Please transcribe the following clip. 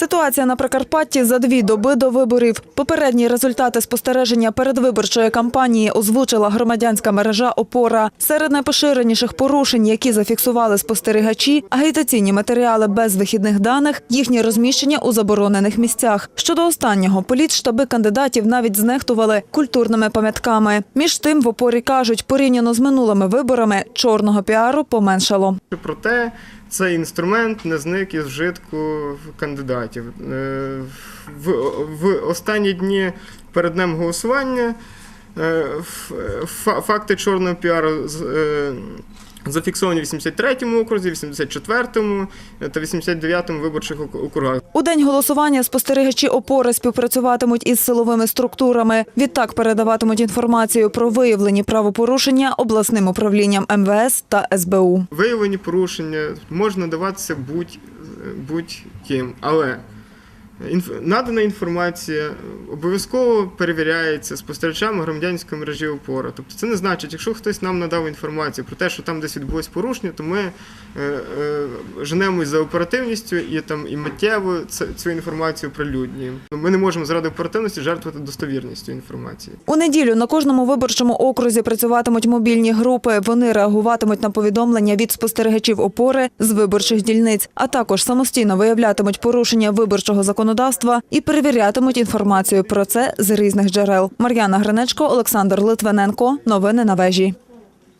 Ситуація на Прикарпатті за дві доби до виборів. Попередні результати спостереження передвиборчої кампанії озвучила громадянська мережа «Опора». Серед найпоширеніших порушень, які зафіксували спостерігачі, агітаційні матеріали без вихідних даних, їхнє розміщення у заборонених місцях. Щодо останнього, політштаби кандидатів навіть знехтували культурними пам'ятками. Між тим, в «Опорі» кажуть, порівняно з минулими виборами чорного піару поменшало. Проте цей інструмент не зник із вжитку кандидатів. Е, В, в останні дні перед днем голосування е, факти чорного піару е, зафіксовані в 83-му окрузі, 84-му та 89-му виборчих округах. У день голосування спостерігачі опори співпрацюватимуть із силовими структурами. Відтак передаватимуть інформацію про виявлені правопорушення обласним управлінням МВС та СБУ. Виявлені порушення можна даватися будь, будь-ким, але інф... надана інформація обов'язково перевіряється спостерігачами громадянської мережі опора. Тобто це не значить, якщо хтось нам надав інформацію про те, що там десь відбулось порушення, то ми е, е, женемось за оперативністю і там і миттєво цю інформацію прилюднюємо. Ми не можемо заради оперативності жертвувати достовірністю інформації. У неділю на кожному виборчому окрузі працюватимуть мобільні групи. Вони реагуватимуть на повідомлення від спостерігачів опори з виборчих дільниць, а також самостійно виявлятимуть порушення виборчого законодавства і перевірятимуть інформацію про це з різних джерел. Мар'яна Гринечко, Олександр Литвиненко. Новини на вежі.